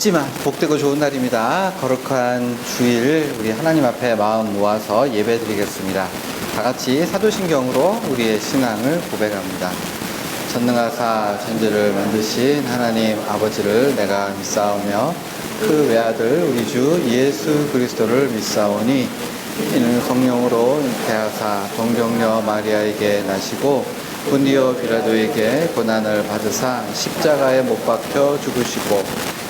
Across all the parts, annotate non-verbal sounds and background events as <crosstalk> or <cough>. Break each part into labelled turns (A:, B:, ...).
A: 덥지만 복되고 좋은 날입니다. 거룩한 주일 우리 하나님 앞에 마음 모아서 예배 드리겠습니다. 다 같이 사도신경으로 우리의 신앙을 고백합니다. 전능하사 천지를 만드신 하나님 아버지를 내가 믿사오며 그 외아들 우리 주 예수 그리스도를 믿사오니 이는 성령으로 잉태하사 동정녀 마리아에게 나시고 본디오 비라도에게 고난을 받으사 십자가에 못 박혀 죽으시고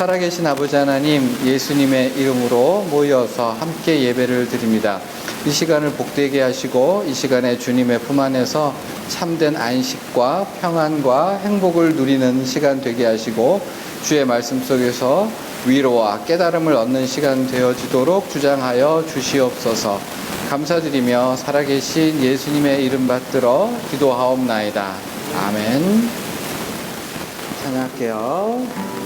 A: 살아계신 아버지 하나님 예수님의 이름으로 모여서 함께 예배를 드립니다 이 시간을 복되게 하시고 이 시간에 주님의 품 안에서 참된 안식과 평안과 행복을 누리는 시간 되게 하시고 주의 말씀 속에서 위로와 깨달음을 얻는 시간 되어지도록 주장하여 주시옵소서 감사드리며 살아계신 예수님의 이름 받들어 기도하옵나이다. 아멘. 찬양할게요.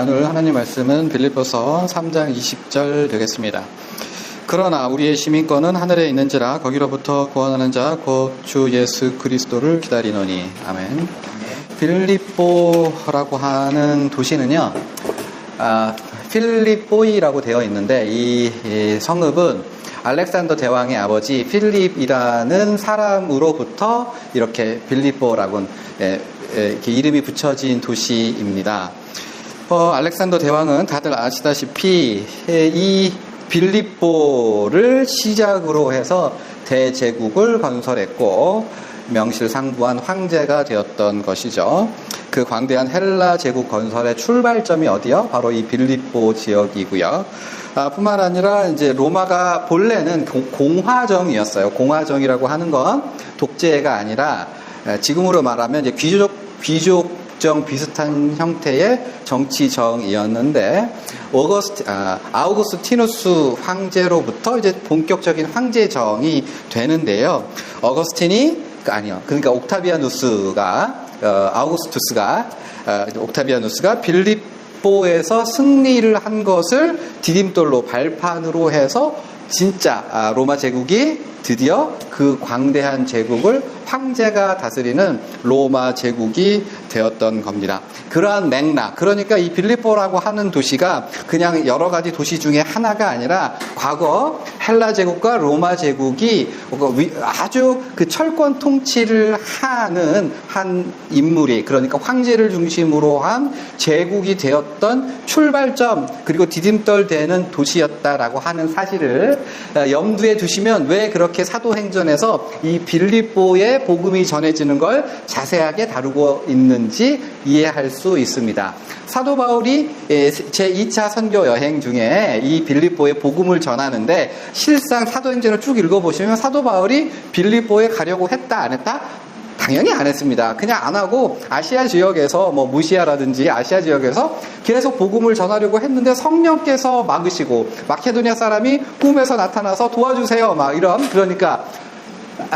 A: 나눌 하나님 말씀은 빌립보서 3장 20절 되겠습니다. 그러나 우리의 시민권은 하늘에 있는지라 거기로부터 구원하는 자 곧 주 예수 그리스도를 기다리노니 아멘. 빌립보라고 하는 도시는요. 아, 필립보이라고 되어 있는데 이, 이 성읍은 알렉산더 대왕의 아버지 필립이라는 사람으로부터 이렇게 빌립보라고 예, 예, 이렇게 이름이 붙여진 도시입니다. 어, 알렉산더 대왕은 다들 아시다시피 예, 이 빌립보를 시작으로 해서 대제국을 건설했고 명실상부한 황제가 되었던 것이죠. 그 광대한 헬라 제국 건설의 출발점이 어디요? 바로 이 빌립보 지역이고요. 아, 뿐만 아니라 이제 로마가 본래는 공- 공화정이었어요. 공화정이라고 하는 건 독재가 아니라 에, 지금으로 말하면 이제 귀족 귀족 정 비슷한 형태의 정치정이었는데 오거스티, 아, 아우구스티누스 황제로부터 이제 본격적인 황제정이 되는데요. 어거스틴이 아니요. 그러니까 옥타비아누스가 어, 아우구스투스가 어, 옥타비아누스가 빌립 보에서 승리를 한 것을 디딤돌로 발판으로 해서 진짜 아, 로마 제국이 드디어 그 광대한 제국을 황제가 다스리는 로마 제국이 되었던 겁니다. 그러한 맥락, 그러니까 이 빌립보라고 하는 도시가 그냥 여러 가지 도시 중에 하나가 아니라 과거 헬라 제국과 로마 제국이 아주 그 철권 통치를 하는 한 인물이 그러니까 황제를 중심으로 한 제국이 되었던 출발점 그리고 디딤돌 되는 도시였다라고 하는 사실을 어, 염두에 두시면 왜 그렇게 사도행전에서 이 빌립보의 복음이 전해지는 걸 자세하게 다루고 있는지 이해할 수 있습니다. 사도 바울이 제 2차 선교 여행 중에 이 빌립보에 복음을 전하는데 실상 사도행전을 쭉 읽어보시면 사도 바울이 빌립보에 가려고 했다 안 했다? 당연히 안 했습니다. 그냥 안 하고 아시아 지역에서 뭐 무시아라든지 아시아 지역에서 계속 복음을 전하려고 했는데 성령께서 막으시고 마케도니아 사람이 꿈에서 나타나서 도와주세요 막 이런 그러니까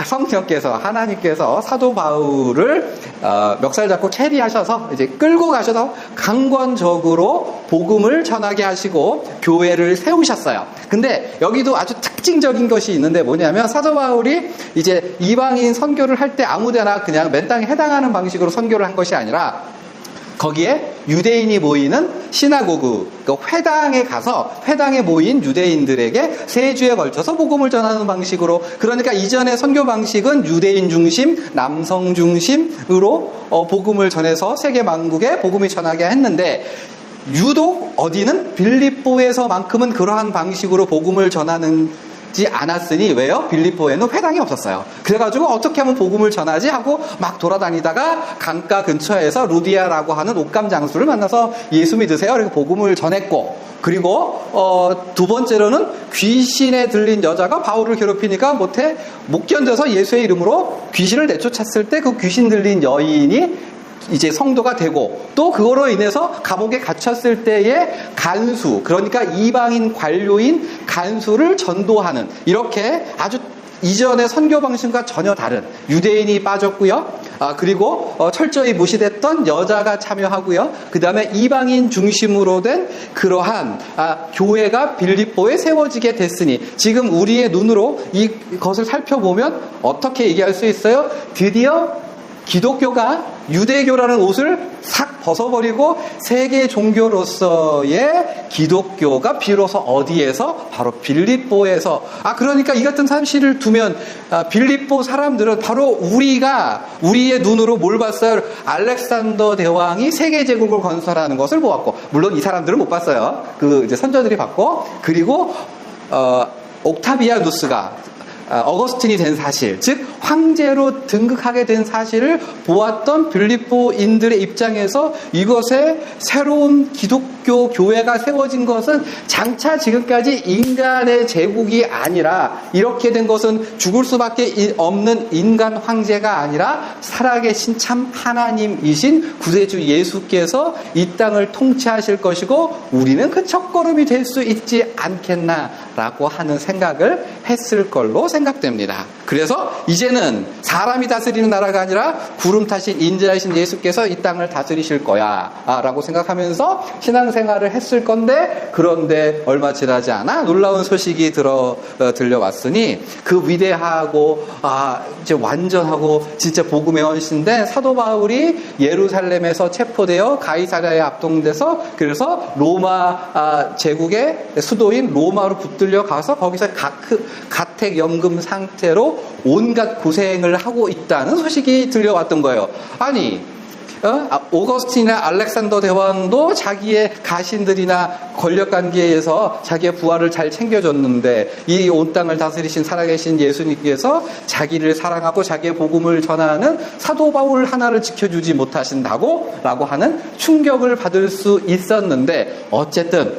A: 성령께서 하나님께서 사도 바울을 어, 멱살 잡고 캐리하셔서 이제 끌고 가셔서 강권적으로 복음을 전하게 하시고 교회를 세우셨어요. 근데 여기도 아주 특징적인 것이 있는데 뭐냐면 사도 바울이 이제 이방인 선교를 할 때 아무데나 그냥 맨 땅에 해당하는 방식으로 선교를 한 것이 아니라 거기에 유대인이 모이는 시나고그, 그 회당에 가서 회당에 모인 유대인들에게 세 주에 걸쳐서 복음을 전하는 방식으로 그러니까 이전의 선교 방식은 유대인 중심, 남성 중심으로 어, 복음을 전해서 세계 만국에 복음이 전하게 했는데 유독 어디는 빌립보에서만큼은 그러한 방식으로 복음을 전하는 지 않았으니 왜요? 빌립보에는 회당이 없었어요. 그래가지고 어떻게 하면 복음을 전하지 하고 막 돌아다니다가 강가 근처에서 루디아라고 하는 옷감 장수를 만나서 예수 믿으세요. 그리고 복음을 전했고 그리고 어, 두 번째로는 귀신에 들린 여자가 바울을 괴롭히니까 못해 못 견뎌서 예수의 이름으로 귀신을 내쫓았을 때 그 귀신 들린 여인이 이제 성도가 되고 또 그거로 인해서 감옥에 갇혔을 때의 간수 그러니까 이방인 관료인 간수를 전도하는 이렇게 아주 이전의 선교 방식과 전혀 다른 유대인이 빠졌고요. 아 그리고 어, 철저히 무시됐던 여자가 참여하고요. 그 다음에 이방인 중심으로 된 그러한 아, 교회가 빌립보에 세워지게 됐으니 지금 우리의 눈으로 이것을 살펴보면 어떻게 얘기할 수 있어요? 드디어 기독교가 유대교라는 옷을 싹 벗어버리고 세계 종교로서의 기독교가 비로소 어디에서 바로 빌립보에서 아 그러니까 이 같은 사실을 두면 아, 빌립보 사람들은 바로 우리가 우리의 눈으로 뭘 봤어요? 알렉산더 대왕이 세계 제국을 건설하는 것을 보았고 물론 이 사람들은 못 봤어요. 그 이제 선조들이 봤고 그리고 어, 옥타비아 누스가 아, 어거스틴이 된 사실, 즉 황제로 등극하게 된 사실을 보았던 빌립보인들의 입장에서 이것에 새로운 기독교 교회가 세워진 것은 장차 지금까지 인간의 제국이 아니라 이렇게 된 것은 죽을 수밖에 없는 인간 황제가 아니라 살아계신 참 하나님이신 구세주 예수께서 이 땅을 통치하실 것이고 우리는 그 첫걸음이 될 수 있지 않겠나 라고 하는 생각을 했을 걸로 생각됩니다. 그래서 이제 는 사람이 다스리는 나라가 아니라 구름 타신 인자이신 예수께서 이 땅을 다스리실 거야. 라고 생각하면서 신앙생활을 했을 건데 그런데 얼마 지나지 않아 놀라운 소식이 들어 어, 들려왔으니 그 위대하고 아 이제 완전하고 진짜 복음의 헌신된 사도 바울이 예루살렘에서 체포되어 가이사랴에 압송돼서 그래서 로마 아, 제국의 수도인 로마로 붙들려 가서 거기서 가, 가택 연금 상태로 온갖 고생을 하고 있다는 소식이 들려왔던 거예요. 아니 어? 아, 오거스틴이나 알렉산더 대왕도 자기의 가신들이나 권력 관계에서 자기의 부하를 잘 챙겨줬는데 이 온 땅을 다스리신 살아계신 예수님께서 자기를 사랑하고 자기의 복음을 전하는 사도 바울 하나를 지켜주지 못하신다고 라고 하는 충격을 받을 수 있었는데 어쨌든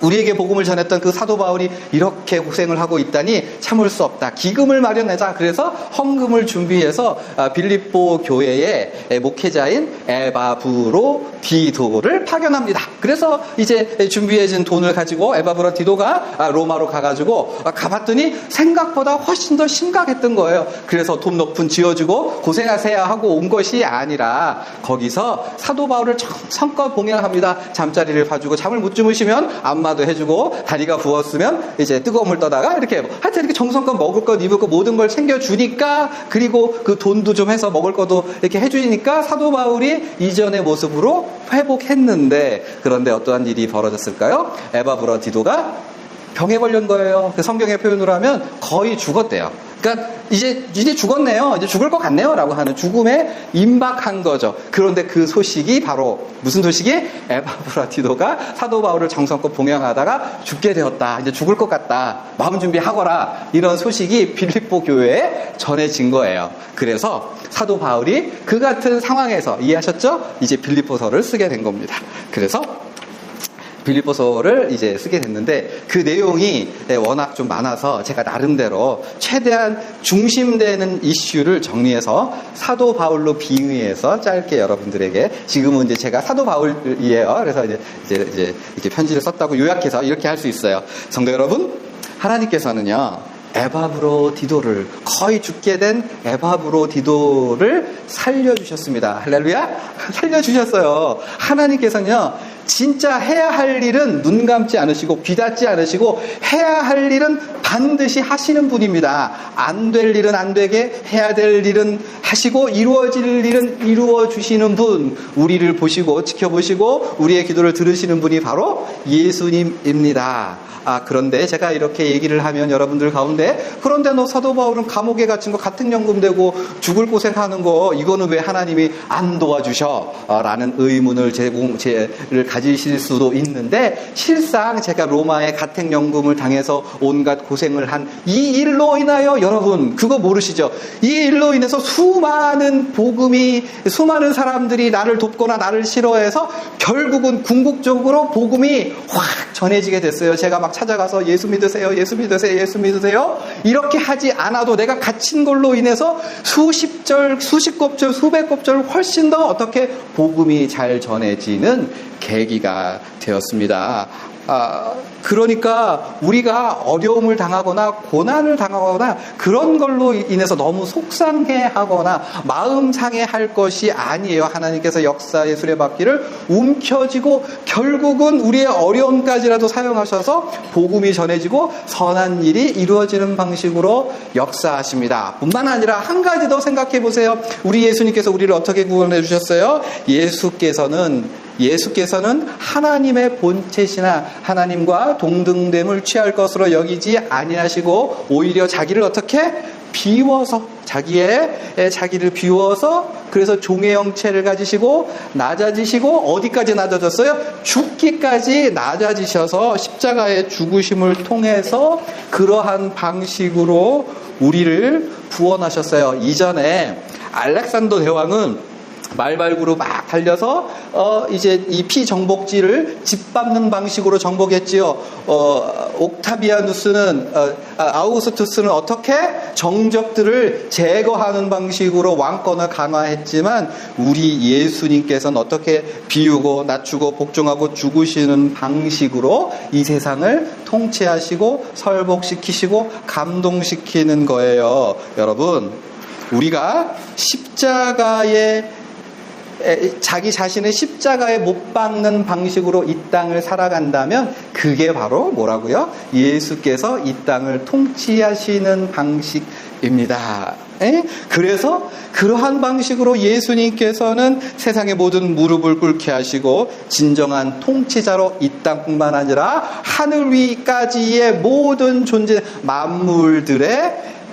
A: 우리에게 복음을 전했던 그 사도 바울이 이렇게 고생을 하고 있다니 참을 수 없다. 기금을 마련하자. 그래서 헌금을 준비해서 아, 빌립보 교회의 목회자인 에바브로 디도를 파견합니다. 그래서 이제 준비해진 돈을 가지고 에바브로 디도가 아, 로마로 가가지고 아, 가봤더니 생각보다 훨씬 더 심각했던 거예요. 그래서 돈 높은 지어주고 고생하세요 하고 온 것이 아니라 거기서 사도 바울을 성껏 봉양합니다. 잠자리를 봐주고 잠을 못 주무시면 안마도 해주고 다리가 부었으면 이제 뜨거운 물 떠다가 이렇게 하여튼 이렇게 정성껏 먹을 것 입을 것 모든 걸 챙겨주니까 그리고 그 돈도 좀 해서 먹을 것도 이렇게 해주니까 사도 바울이 이전의 모습으로 회복했는데 그런데 어떠한 일이 벌어졌을까요? 에바브라 디도가 병에 걸린 거예요. 그 성경의 표현으로 하면 거의 죽었대요. 그러니까 이제 이제 죽었네요. 이제 죽을 것 같네요라고 하는 죽음에 임박한 거죠. 그런데 그 소식이 바로 무슨 소식이 에바브라티도가 사도 바울을 정성껏 봉양하다가 죽게 되었다. 이제 죽을 것 같다. 마음 준비하거라. 이런 소식이 빌립보 교회에 전해진 거예요. 그래서 사도 바울이 그 같은 상황에서 이해하셨죠? 이제 빌립보서를 쓰게 된 겁니다. 그래서 빌리보서를 이제 쓰게 됐는데 그 내용이 워낙 좀 많아서 제가 나름대로 최대한 중심되는 이슈를 정리해서 사도 바울로 비유해서 짧게 여러분들에게 지금은 이제 제가 사도 바울이에요. 그래서 이제 이제, 이제 이렇게 편지를 썼다고 요약해서 이렇게 할 수 있어요. 성도 여러분, 하나님께서는요. 에바브로 디도를 거의 죽게 된 에바브로 디도를 살려주셨습니다. 할렐루야 살려주셨어요. 하나님께서는요 진짜 해야 할 일은 눈 감지 않으시고 귀 닫지 않으시고 해야 할 일은 반드시 하시는 분입니다. 안 될 일은 안 되게 해야 될 일은 하시고 이루어질 일은 이루어 주시는 분 우리를 보시고 지켜보시고 우리의 기도를 들으시는 분이 바로 예수님입니다. 아, 그런데 제가 이렇게 얘기를 하면 여러분들 가운데 그런데 너 사도 바울은 감옥에 갇힌 거 같은 연금 되고 죽을 고생하는 거 이거는 왜 하나님이 안 도와주셔? 어, 라는 의문을 제공, 제를 가지실 수도 있는데 실상 제가 로마의 가택연금을 당해서 온갖 고생을 한 이 일로 인하여 여러분 그거 모르시죠? 이 일로 인해서 수많은 복음이 수많은 사람들이 나를 돕거나 나를 싫어해서 결국은 궁극적으로 복음이 확 전해지게 됐어요. 제가 막 찾아가서 예수 믿으세요, 예수 믿으세요, 예수 믿으세요. 이렇게 하지 않아도 내가 갇힌 걸로 인해서 수십 절, 수십 곱절, 수백 곱절 훨씬 더 어떻게 복음이 잘 전해지는 계기가 되었습니다. 아, 그러니까 우리가 어려움을 당하거나 고난을 당하거나 그런 걸로 인해서 너무 속상해 하거나 마음 상해 할 것이 아니에요. 하나님께서 역사의 수레바퀴를 움켜쥐고 결국은 우리의 어려움까지라도 사용하셔서 복음이 전해지고 선한 일이 이루어지는 방식으로 역사하십니다. 뿐만 아니라 한 가지 더 생각해 보세요. 우리 예수님께서 우리를 어떻게 구원해 주셨어요? 예수께서는 예수께서는 하나님의 본체시나 하나님과 동등됨을 취할 것으로 여기지 아니하시고 오히려 자기를 어떻게 비워서 자기의 자기를 비워서 그래서 종의 형체를 가지시고 낮아지시고 어디까지 낮아졌어요? 죽기까지 낮아지셔서 십자가의 죽으심을 통해서 그러한 방식으로 우리를 구원하셨어요. 이전에 알렉산더 대왕은
B: 말발구로 막 달려서 어 이제 이 피정복지를 짓밟는 방식으로 정복했지요. 어 옥타비아누스는 어, 아, 아우구스투스는 어떻게 정적들을 제거하는 방식으로 왕권을 강화했지만 우리 예수님께서는 어떻게 비우고 낮추고 복종하고 죽으시는 방식으로 이 세상을 통치하시고 설복시키시고 감동시키는 거예요. 여러분, 우리가 십자가에 에, 자기 자신을 십자가에 못 박는 방식으로 이 땅을 살아간다면 그게 바로 뭐라고요? 예수께서 이 땅을 통치하시는 방식입니다. 에? 그래서 그러한 방식으로 예수님께서는 세상의 모든 무릎을 꿇게 하시고 진정한 통치자로 이 땅뿐만 아니라 하늘 위까지의 모든 존재 만물들의 예,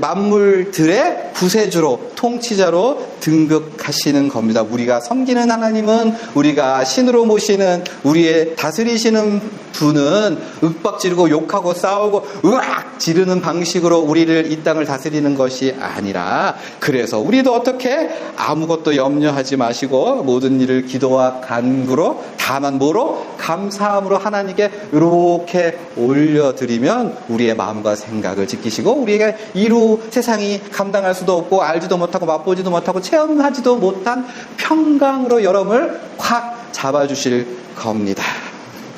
B: 만물들의 구세주로 통치자로 등극하시는 겁니다. 우리가 섬기는 하나님은 우리가 신으로 모시는 우리의 다스리시는 분은 윽박 지르고 욕하고 싸우고 으악 지르는 방식으로 우리를 이 땅을 다스리는 것이 아니라 그래서 우리도 어떻게 아무것도 염려하지 마시고 모든 일을 기도와 간구로 다만 뭐로 감사함으로 하나님께 이렇게 올려드리면 우리의 마음과 생각을 지키시고 우리에게 이루 세상이 감당할 수도 없고 알지도 못하고 맛보지도 못하고 체험하지도 못한 평강으로 여러분을 확 잡아주실 겁니다.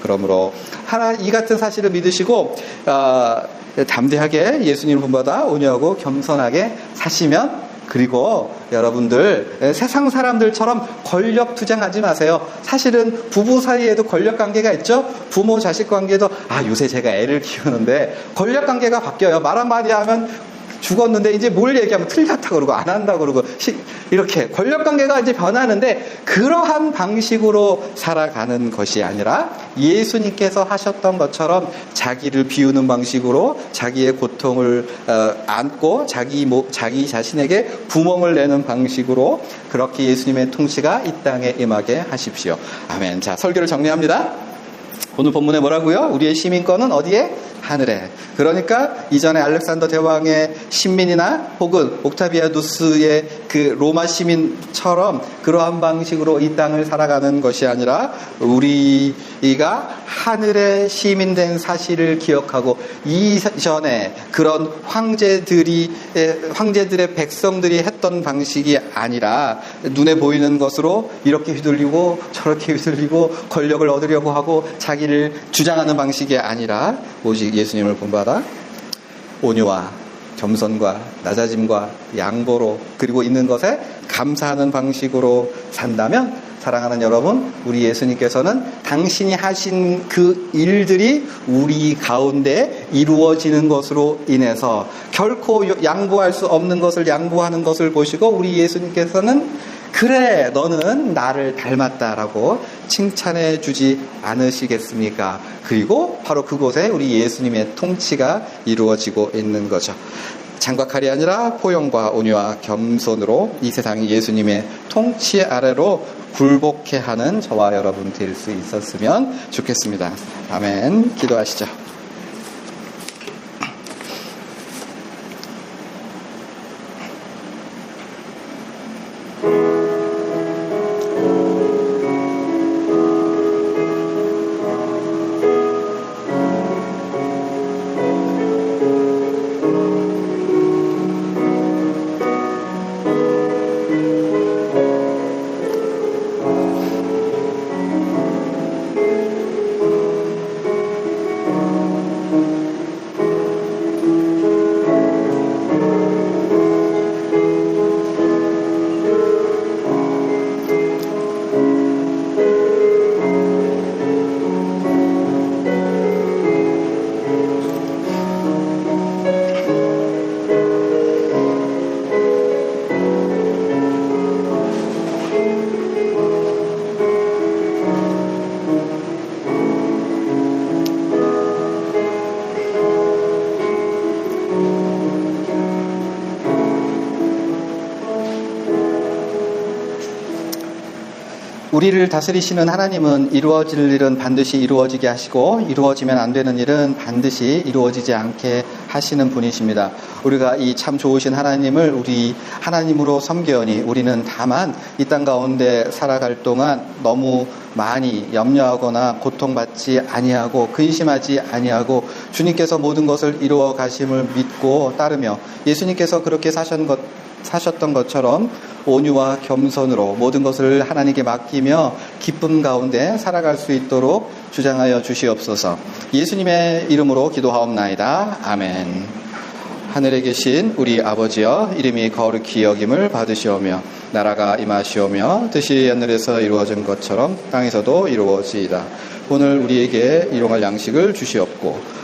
B: 그러므로 하나 이 같은 사실을 믿으시고 어, 담대하게 예수님을 본받아 온유하고 겸손하게 사시면 그리고 여러분들 세상 사람들처럼 권력 투쟁하지 마세요. 사실은 부부 사이에도 권력 관계가 있죠. 부모 자식 관계도 아 요새 제가 애를 키우는데 권력 관계가 바뀌어요. 말 한마디 하면 죽었는데 이제 뭘 얘기하면 틀렸다 그러고 안 한다 그러고 시- 이렇게 권력 관계가 이제 변하는데 그러한 방식으로 살아가는 것이 아니라 예수님께서 하셨던 것처럼 자기를 비우는 방식으로 자기의 고통을 어, 안고 자기 모, 자기 자신에게 구멍을 내는 방식으로 그렇게 예수님의 통치가 이 땅에 임하게 하십시오. 아멘. 자, 설교를 정리합니다. 오늘 본문에 뭐라고요? 우리의 시민권은 어디에? 하늘에. 그러니까 이전에 알렉산더 대왕의 신민이나 혹은 옥타비아누스의 그 로마 시민처럼 그러한 방식으로 이 땅을 살아가는 것이 아니라 우리가 하늘의 시민된 사실을 기억하고 이전에 그런 황제들이 에, 황제들의 백성들이 했던 방식이 아니라 눈에 보이는 것으로 이렇게 휘둘리고 저렇게 <laughs> 휘둘리고 권력을 얻으려고 하고 자기 를 주장하는 방식이 아니라 오직 예수님을 본받아 온유와 겸손과 낮아짐과 양보로 그리고 있는 것에 감사하는 방식으로 산다면 사랑하는 여러분, 우리 예수님께서는 당신이 하신 그 일들이 우리 가운데 이루어지는 것으로 인해서 결코 양보할 수 없는 것을 양보하는 것을 보시고 우리 예수님께서는 그래, 너는 나를 닮았다라고 칭찬해 주지 않으시겠습니까? 그리고 바로 그곳에 우리 예수님의 통치가 이루어지고 있는 거죠. 장박할이 아니라 포용과 온유와 겸손으로 이 세상이 예수님의 통치 아래로 굴복해 하는 저와 여러분 될 수 있었으면 좋겠습니다. 아멘. 기도하시죠. 우리를 다스리시는 하나님은 이루어질 일은 반드시 이루어지게 하시고 이루어지면 안 되는 일은 반드시 이루어지지 않게 하시는 분이십니다. 우리가 이 참 좋으신 하나님을 우리 하나님으로 섬겨니 우리는 다만 이 땅 가운데 살아갈 동안 너무 많이 염려하거나 고통받지 아니하고 근심하지 아니하고 주님께서 모든 것을 이루어 가심을 믿고 따르며 예수님께서 그렇게 사신 것 사셨던 것처럼 온유와 겸손으로 모든 것을 하나님께 맡기며 기쁨 가운데 살아갈 수 있도록 주장하여 주시옵소서. 예수님의 이름으로 기도하옵나이다. 아멘. 하늘에 계신 우리 아버지여 이름이 거룩히 여김을 받으시오며 나라가 임하시오며 뜻이 하늘에서 이루어진 것처럼 땅에서도 이루어지이다. 오늘 우리에게 일용할 양식을 주시옵고